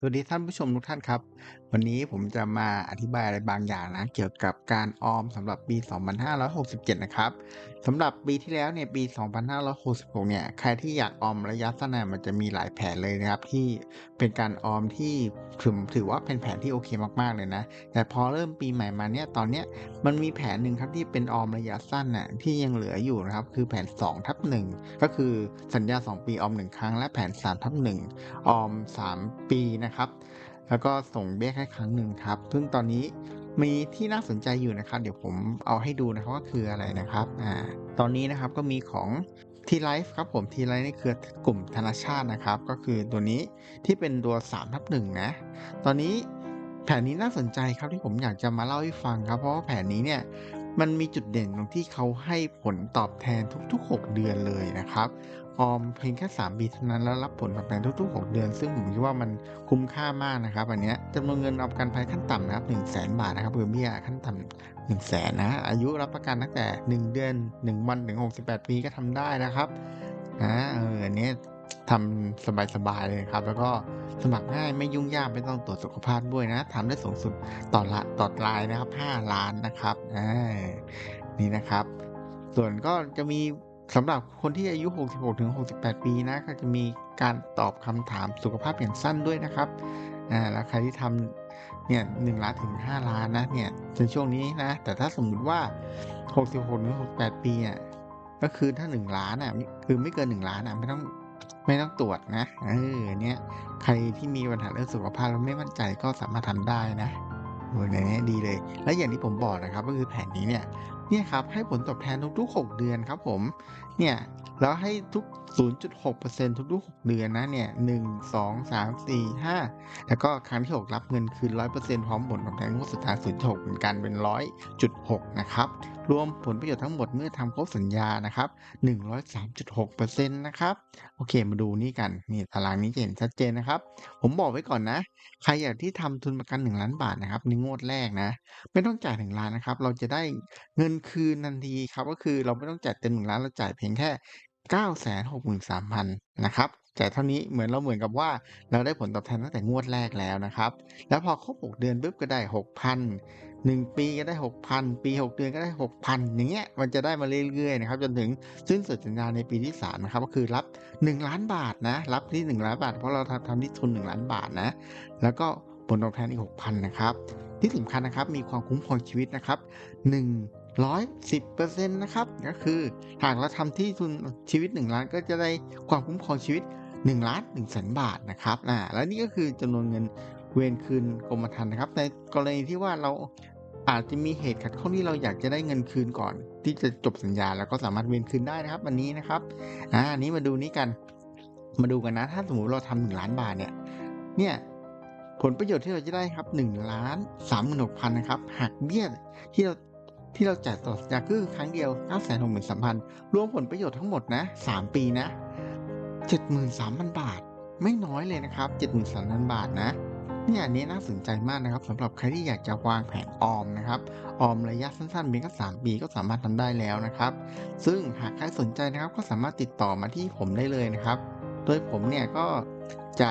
สวัสดีท่านผู้ชมทุกท่านครับ วันนี้ผมจะมาอธิบายอะไรบางอย่างนะ เกี่ยวกับการออมสำหรับปี 2567 นะครับสำหรับปีที่แล้วเนี่ยปี 2566 เนี่ยใครที่อยากออมระยะสั้นมันจะมีหลายแผนเลยนะครับ ที่เป็นการออมที่ถือถือว่าเป็นแผนที่โอเคมากๆเลยนะ แต่พอเริ่มปีใหม่มาเนี่ยตอนเนี้ยมันมีแผนหนึ่งครับที่เป็นออมระยะสั้นน่ะที่ยังเหลืออยู่นะครับคือแผน2ทับ1ก็คือสัญญา 2 ปีออม 1 ครั้ง และแผน3ทับ1ออม 3 ปีนะครับ แล้วก็ส่งเบี้ยแค่ครั้งหนึ่งครับ ซึ่งตอนนี้มีที่น่าสนใจอยู่นะครับ เดี๋ยวผมเอาให้ดูนะครับว่าคืออะไรนะครับอ่าตอนนี้นะครับก็มีของทีไลฟ์ครับผมทีไลฟ์นี่คือกลุ่มธนาชาตินะครับ ก็คือตัวนี้ที่เป็นตัว3ทับหนึ่งนะ ตอนนี้แผนนี้น่าสนใจครับที่ผมอยากจะมาเล่าให้ฟังครับ เพราะว่าแผนนี้เนี่ย มันมีจุดเด่นตรงที่เขาให้ผลตอบแทนทุก ๆ 6 เดือนเลยนะครับออมเพียงแค่3ปีเท่านั้นแล้วรับผลตอบแทนทุกๆ 6 เดือน ซึ่งผมคิดว่ามันคุ้มค่ามากนะครับอันเนี้ยจำนวนเงินเอาประกันภัยขั้นต่ำนะครับ1 0 0 0 0แบาทนะครับเบอร์เบี้ยขั้นต่ำ1 0 0 0 0แสนนะอายุรับประกันตั้งแต่ 1 เดือน 1 วันถึง 68 ปีก็ทำได้นะครับนะเอออันนี้ ทำสบายๆเลยครับ แล้วก็สมัครง่ายไม่ยุ่งยากไม่ต้องตรวจสุขภาพด้วยนะทำได้สูงสุดต่อละต่อรายนะครับ5ล้านนะครับนี่นะครับ ส่วนก็จะมีสำหรับคนที่อายุ 66 ถึง 68 ปีนะก็จะมีการตอบคำถามสุขภาพอย่างสั้นด้วยนะครับอ่าแล้วใครที่ทำเนี่ย1ล้านถึง 5 ล้านนะเนี่ยในช่วงนี้นะ แต่ถ้าสมมุติว่า 66 ถึง 68 ปีอะก็คือถ้า 1 ล้านอะคือไม่เกิน 1 ล้านอะไม่ต้อง ไม่ต้องตรวจนะ เออ เนี่ย ใครที่มีปัญหาเรื่องสุขภาพแล้วไม่มั่นใจก็สามารถทำได้นะโอ้ยในนี้ดีเลย และอย่างที่ผมบอกนะครับ ก็คือแผนนี้เนี่ย เนี่ยครับให้ผลตอบแทนทุกๆ 6 เดือนครับผมเนี่ยแล้วให้ทุก 0.6%ทุกๆ 6 เดือนนะเนี่ย1 2 3 4 5 แล้วก็ครั้งที่ 6 รับเงินคืน 100%พร้อมผลตอบแทนงวดสุดท้าย0.6เหมือนกันเป็น 100.6 นะครับ รวมผลประโยชน์ทั้งหมดเมื่อทำครบสัญญานะครับ 103.6%นะครับ โอเคมาดูนี่กันนี่ตารางนี้จะเห็นชัดเจนนะครับ ผมบอกไว้ก่อนนะ ใครอยากที่ทำทุนประกัน 1 ล้านบาทนะครับในงวดแรกนะ ไม่ต้องจ่าย1ล้านนะครับ เราจะได้เงินคืนทันทีครับ ก็คือเราไม่ต้องจ่ายเต็ม1ล้านเราจ่ายเพียงแค่963,000นะครับจ่ายเท่านี้เหมือนเราเหมือนกับว่าเราได้ผลตอบแทนตั้งแต่งวดแรกแล้วนะครับ แล้วพอครบ 6 เดือนปุ๊บก็ได้ 6,000 1 ปีก็ได้ 6,000 ปี 6 เดือนก็ได้ 6,000 อย่างเงี้ยมันจะได้มาเรื่อยๆนะครับจนถึงสิ้นสุดสัญญาในปีที่3นะครับก็คือรับ 1 ล้านบาทนะรับที่ 1 ล้านบาท เพราะเราทำทำที่ทุน 1 ล้านบาทนะแล้วก็ผลตอบแทนอีก 6,000 นะครับ ที่สำคัญนะครับมีความคุ้มครองชีวิตนะครับ 110%นะครับ ก็คือหากเราทำที่ทุนชีวิต 1 ล้านก็จะได้ความคุ้มครองชีวิต1ล้าน1แสนบาทนะครับอ่าแล้วนี่ก็คือจำนวนเงินเวรคืนกรมธรรม์นะครับ ในกรณีที่ว่าเราอาจจะมีเหตุขัดข้องที่เราอยากจะได้เงินคืนก่อน ที่จะจบสัญญาแล้วก็สามารถเวรคืนได้นะครับอันนี้นะครับอ่านี้มาดูนี้กัน มาดูกันนะ ถ้าสมมุติเราทำหนึ่งล้านบาทเนี่ย เนี่ยผลประโยชน์ที่เราจะได้ครับ1ล้าน36,000นะครับหักเบี้ยที่เรา ที่เราจ่ายต่อสัญญาคือครั้งเดียว 963,000 รวมผลประโยชน์ทั้งหมดนะ 3 ปีนะ 73,000 บาท ไม่น้อยเลยนะครับ 73,000 บาทนะเนี่ยอันนี้น่าสนใจมากนะครับสำหรับใครที่อยากจะวางแผนออมนะครับออมระยะสั้นๆเพียงแค่3ปีก็สามารถทำได้แล้วนะครับ ซึ่งหากใครสนใจนะครับก็สามารถติดต่อมาที่ผมได้เลยนะครับ โดยผมเนี่ยก็จะ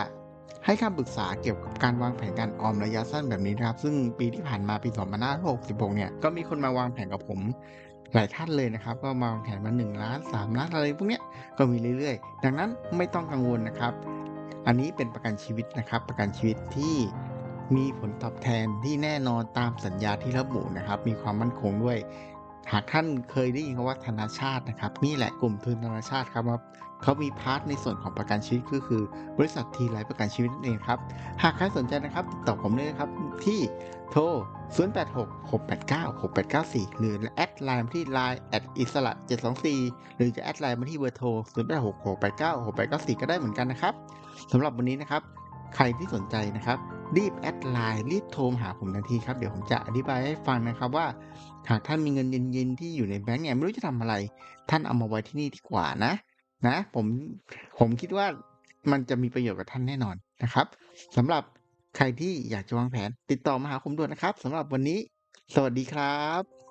ให้คำปรึกษาเกี่ยวกับการวางแผนการออมระยะสั้นแบบนี้นะครับ ซึ่งปีที่ผ่านมาปี2566 เนี่ย ก็มีคนมาวางแผนกับผมหลายท่านเลยนะครับ ก็มาวางแผนมา1ล้าน3ล้านอะไรพวกเนี้ยก็มีเรื่อยๆ ดังนั้นไม่ต้องกังวลนะครับ อันนี้เป็นประกันชีวิตนะครับ ประกันชีวิตที่มีผลตอบแทนที่แน่นอนตามสัญญาที่ระบุนะครับ มีความมั่นคงด้วย หากท่านเคยได้ยินคำว่าธนาชาตินะครับ นี่แหละกลุ่มทุนธนาชาติครับเขามีพาร์ทในส่วนของประกันชีวิตก็คือบริษัททีไลฟ์ประกันชีวิตนั่นเองครับ หากใครสนใจนะครับติดต่อผมเลยนะครับที่โทร 0866896894 หรือแอดไลน์มาที่ Line แอดอิสระ724 หรือจะแอดไลน์มาที่เบอร์โทร 0866896894 ก็ได้เหมือนกันนะครับสำหรับวันนี้นะครับ ใครที่สนใจนะครับ รีบแอดไลน์รีบโทรหาผมทันทีครับ เดี๋ยวผมจะอธิบายให้ฟังนะครับว่า หากท่านมีเงินเย็นๆที่อยู่ในแบงก์เนี่ยไม่รู้จะทำอะไร ท่านเอามาไว้ที่นี่ดีกว่านะ นะ ผมผมคิดว่ามันจะมีประโยชน์กับท่านแน่นอนนะครับสำหรับใครที่อยากจะวางแผนติดต่อมาหาผมด่วนนะครับสำหรับวันนี้ สวัสดีครับ